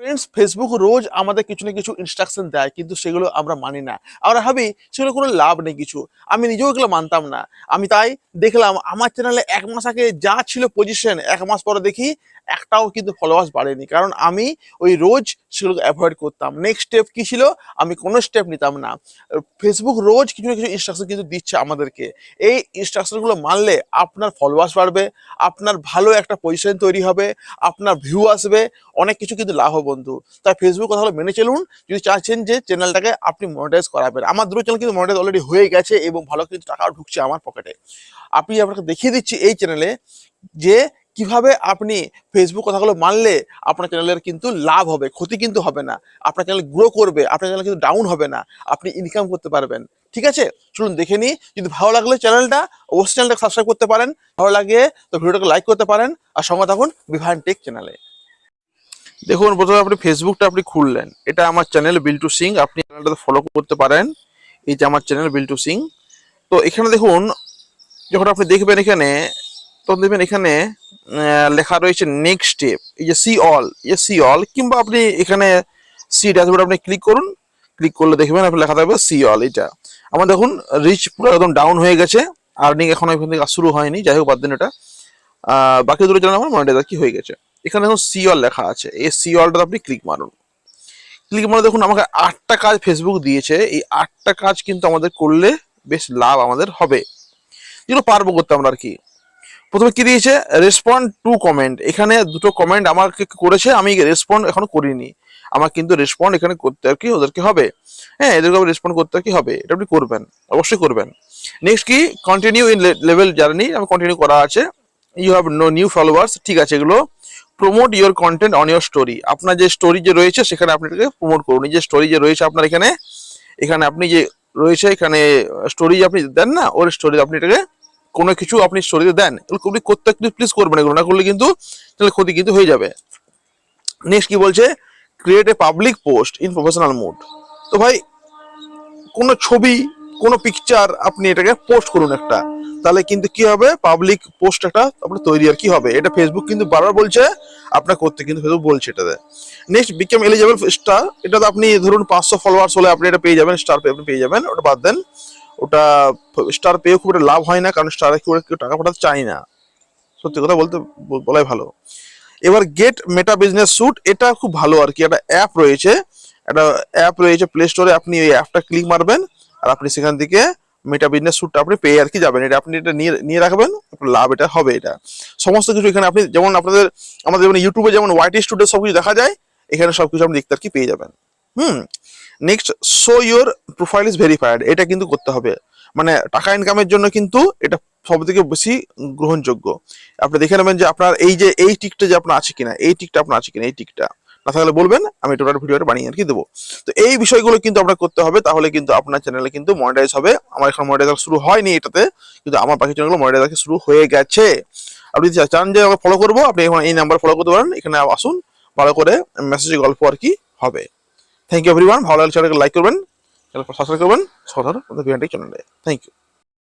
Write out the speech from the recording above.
Friends Facebook রোজ আমাদের কিছু না কিছু ইনস্ট্রাকশন দেয়, কিন্তু সেগুলো আমরা মানি না। আমরা ভাবি, সেগুলো কোনো লাভ নেই কিছু। আমি নিজেও এগুলো মানতাম না। আমি তাই দেখলাম, আমার চ্যানেলে এক মাস আগে যা ছিল পজিশন এক মাস পরে দেখি একটাও কিন্তু ফলোয়ার্স বাড়েনি। কারণ আমি ওই রোজ সেগুলোকে অ্যাভয়েড করতাম। নেক্সট স্টেপ কী ছিল? আমি কোনো স্টেপ নিতাম না। ফেসবুক রোজ কিছু না কিছু ইনস্ট্রাকশন কিন্তু দিচ্ছে আমাদেরকে। এই ইনস্ট্রাকশনগুলো মানলে আপনার ফলোয়ার্স বাড়বে, আপনার ভালো একটা পজিশন তৈরি হবে, আপনার ভিউ আসবে, অনেক কিছু কিন্তু লাভ হবে। বন্ধু। তাই ফেসবুক কথাগুলো মেনে চলুন। যদি চাচ্ছেন যে চ্যানেলটাকে আপনি মনিটাইজ করাবেন। আমার দুটো চ্যানেল কিন্তু মনিটাইজ অলরেডি হয়ে গেছে এবং ভালো কিন্তু টাকাও ঢুকছে আমার পকেটে আপনি আপনাকে দেখিয়ে দিচ্ছি এই চ্যানেলে যে কীভাবে আপনি ফেসবুক কথাগুলো মানলে আপনার চ্যানেলের কিন্তু লাভ হবে, ক্ষতি কিন্তু হবে না। আপনার চ্যানেল গ্রো করবে, আপনার চ্যানেল কিন্তু ডাউন হবে না। আপনি ইনকাম করতে পারবেন। ঠিক আছে? চলুন দেখে নিই। যদি ভালো লাগলে চ্যানেলটা অবশ্যই চ্যানেলটা সাবস্ক্রাইব করতে পারেন। ভালো লাগে তো ভিডিওটাকে লাইক করতে পারেন। আর সঙ্গে থাকুন বিভান টেক চ্যানেলে দেখুন, প্রথমে আপনি ফেসবুকটা আপনি খুললেন। এটা আমার চ্যানেল বিল্টু সিং আপনি চ্যানেলটাতে ফলো করতে পারেন। এই যে আমার চ্যানেল বিল্টু সিং তো এখানে দেখুন, যখন আপনি দেখবেন এখানে, তখন দেখবেন এখানে লেখা রয়েছে নেক্সট স্টেপ এই যে সি অল এই যে সি অল কিংবা আপনি এখানে সি ড্যাশবোর্ড আপনি ক্লিক করুন। ক্লিক করলে দেখবেন আপনি লেখা থাকবে সি অল এটা আমার দেখুন রিচ পুরো একদম ডাউন হয়ে গেছে। আর্নিং এখন এখান থেকে শুরু হয়নি। যাই হোক, বাদ দিন এটা। বাকি দুটো চ্যানেল আমার মনিটাইজার কি হয়ে গেছে। এখানে দেখুন সি অল লেখা আছে। এই সি অলটাতে আপনি ক্লিক মারুন। ক্লিক মারে দেখুন আমাকে আটটা কাজ ফেসবুক দিয়েছে। এই আটটা কাজ কিন্তু আমাদের করলে বেশ লাভ আমাদের হবে। যেগুলো পারব করতে আমরা আর কি। প্রথমে কি দিয়েছে? রেসপন্ড টু কমেন্ট এখানে দুটো কমেন্ট আমাকে করেছে। আমি রেসপন্ড এখনও করিনি। আমার কিন্তু রেসপন্ড এখানে করতে আর কি ওদেরকে হবে। হ্যাঁ এদেরকে আমি রেসপন্ড করতে কি হবে। এটা আপনি করবেন। অবশ্যই করবেন। নেক্সট কি? কন্টিনিউ ইন লেভেল জার্নি আমি কন্টিনিউ করা আছে। You have no new followers ঠিক আছে এগুলো। Promote your content on your story আপনার যে স্টোরি যে রয়েছে, সেখানে আপনি এটাকে প্রমোট করুন যে স্টোরি যে রয়েছে আপনার এখানে এখানে আপনি যে রয়েছে, এখানে স্টোরি আপনি দেন না, ওর স্টোরি আপনি এটাকে কোনো কিছু আপনি স্টোরিতে দেন। এগুলো করতে প্লিজ করবেন এগুলো না করলে কিন্তু তাহলে ক্ষতি কিন্তু হয়ে যাবে। নেক্সট কি বলছে? Create a public post in professional mode তো ভাই, কোনো ছবি কোনো পিকচার আপনি এটাকে পোস্ট করুন একটা। তাহলে কিন্তু কি হবে? পাবলিক পোস্ট একটা আপনার তৈরি আর কি হবে। এটা ফেসবুক কিন্তু বারবার বলছে, আপনার করতে কিন্তু ফেসবুক বলছে এটাতে। নেক্সট বিকেম এলিজেবল স্টার এটাতে আপনি ধরুন পাঁচশো ফলোয়ার্স হলে আপনি এটা পেয়ে যাবেন স্টার আপনি পেয়ে যাবেন, ওটা বাদ দেন। ওটা স্টার পেয়েও খুব একটা লাভ হয় না, কারণ স্টারে খুব কেউ টাকা পাঠাতে চায় না। সত্যি কথা বলতে বলাই ভালো। এবার গেট মেটা বিজনেস স্যুট এটা খুব ভালো আর কি, একটা অ্যাপ রয়েছে। একটা অ্যাপ রয়েছে প্লে স্টোরে আপনি ওই অ্যাপটা ক্লিক মারবেন, আর আপনি সেখান থেকে মেটা বিজনেস স্যুটটা আপনি পেয়ে আর কি যাবেন। এটা আপনি এটা নিয়ে নিয়ে রাখবেন লাভ এটা হবে এটা। সমস্ত কিছু এখানে আপনি, যেমন আপনাদের, আমাদের যেমন ইউটিউবে যেমন ওয়াইটি স্টুডিও সব কিছু দেখা যায়, এখানে সব কিছু আপনি দেখতে আর কি পেয়ে যাবেন। হুম next show your profile is verified এটা কিন্তু করতে হবে। মানে টাকা ইনকামের জন্য কিন্তু এটা সব থেকে বেশি গ্রহণযোগ্য। আপনি দেখে নেবেন যে আপনার এই যে, এই টিকটা যে আপনার আছে কিনা, এই টিকটা আপনার আছে কিনা, এই টিকটা না থাকলে বলবেন, আমি টোটাল ভিডিওটা বানিয়ে আর কি দেবো। তো এই বিষয়গুলো কিন্তু আপনার করতে হবে, তাহলে কিন্তু আপনার চ্যানেলে কিন্তু মনিটাইজ হবে। আমার এখন মনিটাইজার শুরু হয়নি এটাতে, কিন্তু আমার বাকি চ্যানেলগুলো মনিটাইজার শুরু হয়ে গেছে। আপনি যদি চান যে আমাকে ফলো করব, আপনি এখন এই নাম্বার ফলো করতে পারেন, এখানে আসুন, ভালো করে মেসেজে গল্প আর কি হবে। থ্যাংক ইউ এভরিওয়ান ভালো লাগলে চ্যানেলকে লাইক করবেন সাবস্ক্রাইব করবেন সদর ভিডিওটি চ্যানেলে থ্যাংক ইউ